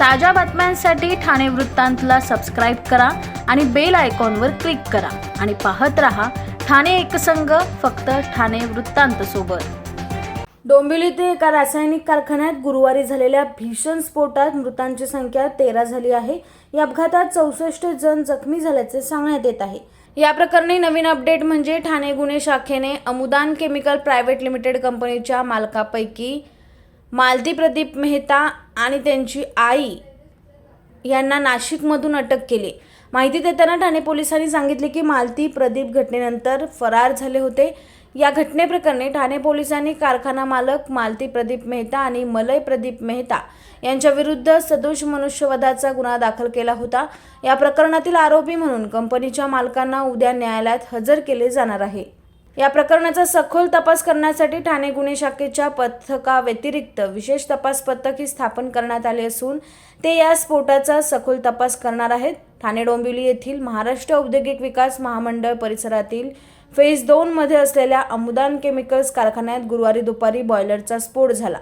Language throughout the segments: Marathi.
ताज्या बातम्यांसाठी ठाणे वृत्तांतला सबस्क्राईब करा आणि बेल आयकॉनवर क्लिक करा. आणि पाहत रहा ठाणे एकसंघ फक्त ठाणे वृत्तांत सोबत. डोंबिवलीतील एका रासायनिक कारखान्यात गुरुवारी झालेल्या भीषण स्फोटात मृतांची संख्या तेरा झाली आहे. या अपघातात चौसष्ट जण जखमी झाल्याचे सांगण्यात येत आहे. या प्रकरणी नवीन अपडेट म्हणजे ठाणे गुन्हे शाखेने अमुदान केमिकल प्रायव्हेट लिमिटेड कंपनीच्या मालकापैकी मालती प्रदीप मेहता आणि त्यांची आई यांना नाशिकमधून अटक केली. माहिती देताना ठाणे पोलिसांनी सांगितले की मालती प्रदीप घटनेनंतर फरार झाले होते. या घटनेप्रकरणी ठाणे पोलिसांनी कारखाना मालक मालती प्रदीप मेहता आणि मलय प्रदीप मेहता यांच्याविरुद्ध सदोष मनुष्यवधाचा गुन्हा दाखल केला होता. या प्रकरणातील आरोपी म्हणून कंपनीच्या मालकांना उद्या न्यायालयात हजर केले जाणार आहे. या प्रकरणाचा सखोल तपास करण्यासाठी ठाणे गुन्हे शाखेच्या पथकाव्यतिरिक्त विशेष तपास पथक ही स्थापन करण्यात आले असून ते या स्फोटाचा सखोल तपास करणार आहेत. ठाणे डोंबिवली येथील महाराष्ट्र औद्योगिक विकास महामंडळ परिसरातील फेज दोन मध्ये असलेल्या अमुदान केमिकल्स कारखान्यात गुरुवारी दुपारी बॉयलरचा स्फोट झाला.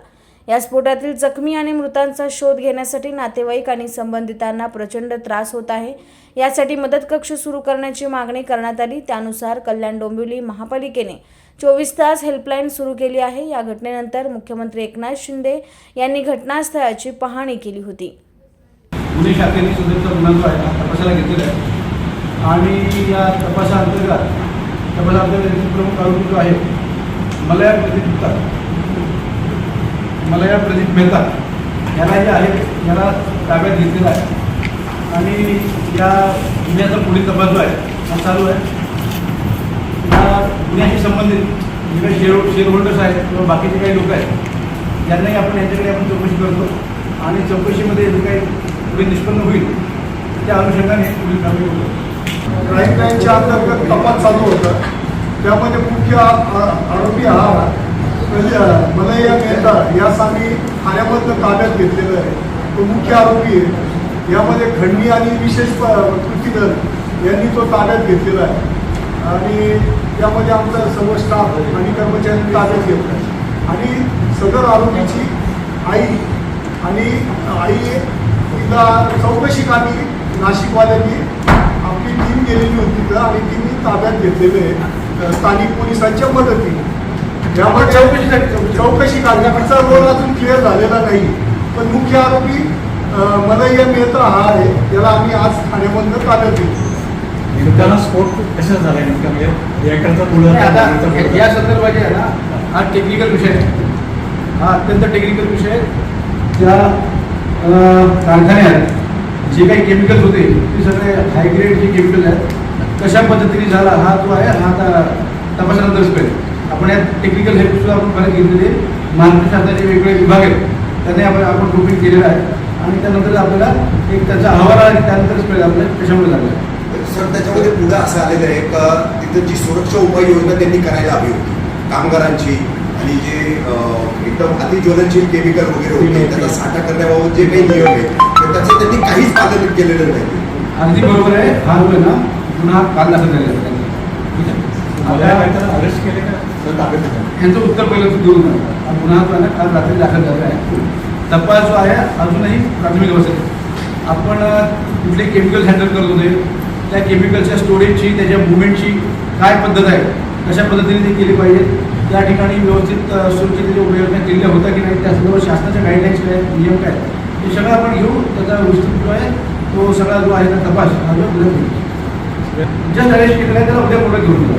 या स्फोटातील जखमी आणि मृतांचा शोध घेण्यासाठी नातेवाईक आणि संबंधितांना प्रचंड त्रास होत आहे. यासाठी मदत कक्ष सुरू करण्याची मागणी करण्यात आली. त्यानुसार कल्याण डोंबिवली महापालिकेने चोवीस तास हेल्पलाईन सुरू केली आहे. या घटनेनंतर मुख्यमंत्री एकनाथ शिंदे यांनी घटनास्थळाची पाहणी केली होती. गुन्हे शाखेने गुन्हा जो आहे तपासाला घेतलेला आहे. आणि या तपासाअंतर्गत तपासाअंतर्गत प्रमुख आरोपी जो आहे मला या मला या प्रदीप मेहता याला जे आहे याला ताब्यात घेतलेला आहे. आणि या गुन्ह्याचा पुढील तपास जो आहे हा चालू आहे. या गुन्ह्याशी संबंधित जे काही शेअर शेअर होल्डर्स आहेत किंवा बाकीचे काही लोक आहेत त्यांनाही आपण यांच्याकडे आपण चौकशी करतो. आणि चौकशीमध्ये जे काही पुढे निष्पन्न होईल त्या अनुषंगाने पुढील कारवाई होतो क्राईम लाईनच्या अंतर्गत तपास चालू होता. त्यामध्ये मुख्य आरोपी हा मलया मेहता यास आम्ही ठाण्यामधनं ताब्यात घेतलेलं आहे. तो मुख्य आरोपी आहे. यामध्ये खंडणी आणि विशेष प- कृती दल यांनी तो ताब्यात घेतलेला आहे. आणि त्यामध्ये आमचा सर्व स्टाफ आणि कर्मचाऱ्यांनी ताब्यात घेतला आहे. आणि सदर आरोपीची आई आणि आई तिला चौकशी कामी नाशिकवाल्यांनी आपली टीम गेलेली होती तिथं आणि टीमनी ताब्यात घेतलेले आहे. स्थानिक पोलिसांच्या मदतीने. चौकशीसाठी चौकशी. चौकशी काढण्याचा रोल अजून क्लिअर झालेला नाही. पण मुख्य आरोपी मलय्या मेहता हा आहे. त्याला आम्ही आज ठाण्यामधनं ताब्यात घेतलो नेमका स्फोट कशा झाला नेमका? म्हणजे नाही, आता या संदर्भात आहे ना हा टेक्निकल विषय आहे. हा अत्यंत टेक्निकल विषय आहे. त्या कारखान्यात जे काही केमिकल्स होते ते सगळे हायग्रेड जे केमिकल आहेत कशा पद्धतीने झाला हा जो आहे हा आता तपासानंतरच कळेल. आपण या टेक्निकल हेल्प सुद्धा आपण बरेच घेतलेले महाराष्ट्र शासनाचे वेगवेगळे विभाग आहेत. त्यांनी आपण आपण ग्रुपिंग केलेलं आहे. आणि त्यानंतर आपल्याला एक त्याचा अहवाल की त्यानंतरच कळेल आपल्याला कशामुळे आहे. सर त्याच्यामध्ये पुढं असं आलेलं आहे का तिथं जी सुरक्षा उपाययोजना त्यांनी करायला हवी होती कामगारांची आणि जे एकदम अतिज्वलनशील केमिकल वगैरे होते त्याचा साठा करण्याबाबत जे काही नियम आहे तर त्याचं त्यांनी काहीच पालन केलेलं नाही. अगदी बरोबर आहे. हा आहे ना? गुन्हा काल दाखल झालेला आहे ठीक आहे मला आता अरेस्ट केले का तर यांचं ह्यांचं उत्तर पहिलं देऊ नये हा गुन्हा जो आहे ना काल रात्री दाखल झाला आहे. तपास जो आहे अजूनही प्राथमिक अवस्थेत आपण कुठले केमिकल हँडल करत होते त्या केमिकलच्या स्टोरेजची त्याच्या मुवमेंटची काय पद्धत आहे कशा पद्धतीने ते केली पाहिजे त्या ठिकाणी व्यवस्थित अं, सुरक्षितेच्या उपाययोजना केलेल्या होत्या की नाही त्या संदर्भात शासनाच्या गाईडलाईन्स काय नियम काय हे सगळं आपण घेऊ त्याचा विस्तृत जो आहे तो सगळा जो आहे ना तपास हा जो उद्या ज्या अरेस्ट केलेला आहे त्याला उद्या पुढे घेऊन जाऊ